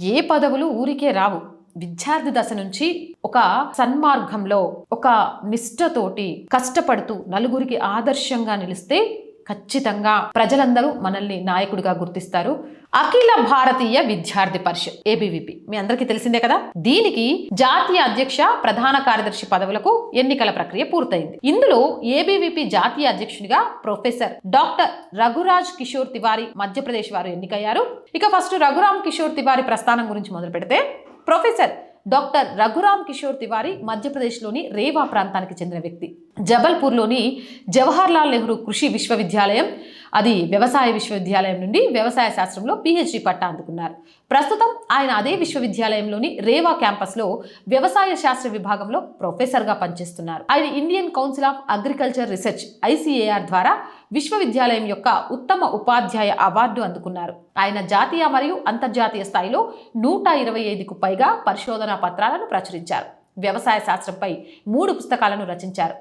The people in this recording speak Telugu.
ఏ పదవులు ఊరికే రావు. విద్యార్థి దశ నుంచి ఒక సన్మార్గంలో ఒక నిష్ఠతోటి కష్టపడుతూ నలుగురికి ఆదర్శంగా నిలిస్తే ఖచ్చితంగా ప్రజలందరూ మనల్ని నాయకుడిగా గుర్తిస్తారు. అఖిల భారతీయ విద్యార్థి పరిషత్ ఏబీవీపీ మీ అందరికీ తెలిసిందే కదా? దీనికి జాతీయ అధ్యక్ష ప్రధాన కార్యదర్శి పదవులకు ఎన్నికల ప్రక్రియ పూర్తయింది. ఇందులో ఏబీవీపీ జాతీయ అధ్యక్షునిగా ప్రొఫెసర్ డాక్టర్ రఘురాజ్ కిషోర్ తివారి మధ్యప్రదేశ్ వారు ఎన్నికయ్యారు. ఇక ఫస్ట్ రఘురామ్ కిషోర్ తివారి ప్రస్థానం గురించి మొదలు పెడితే ప్రొఫెసర్ డాక్టర్ రఘురామ్ కిషోర్ తివారీ మధ్యప్రదేశ్లోని రేవా ప్రాంతానికి చెందిన వ్యక్తి. జబల్పూర్లోని జవహర్లాల్ నెహ్రూ కృషి విశ్వవిద్యాలయం అది వ్యవసాయ విశ్వవిద్యాలయం నుండి వ్యవసాయ శాస్త్రంలో పిహెచ్డి పట్టా అందుకున్నారు. ప్రస్తుతం ఆయన అదే విశ్వవిద్యాలయంలోని రేవా క్యాంపస్లో వ్యవసాయ శాస్త్ర విభాగంలో ప్రొఫెసర్గా పనిచేస్తున్నారు. ఆయన Indian council of agriculture research ICAR ద్వారా విశ్వవిద్యాలయం యొక్క ఉత్తమ ఉపాధ్యాయ అవార్డు అందుకున్నారు. ఆయన జాతీయ మరియు అంతర్జాతీయ స్థాయిలో నూట ఇరవై ఐదుకు పైగా పరిశోధనా పత్రాలను ప్రచురించారు. వ్యవసాయ శాస్త్రంపై మూడు పుస్తకాలను రచించారు.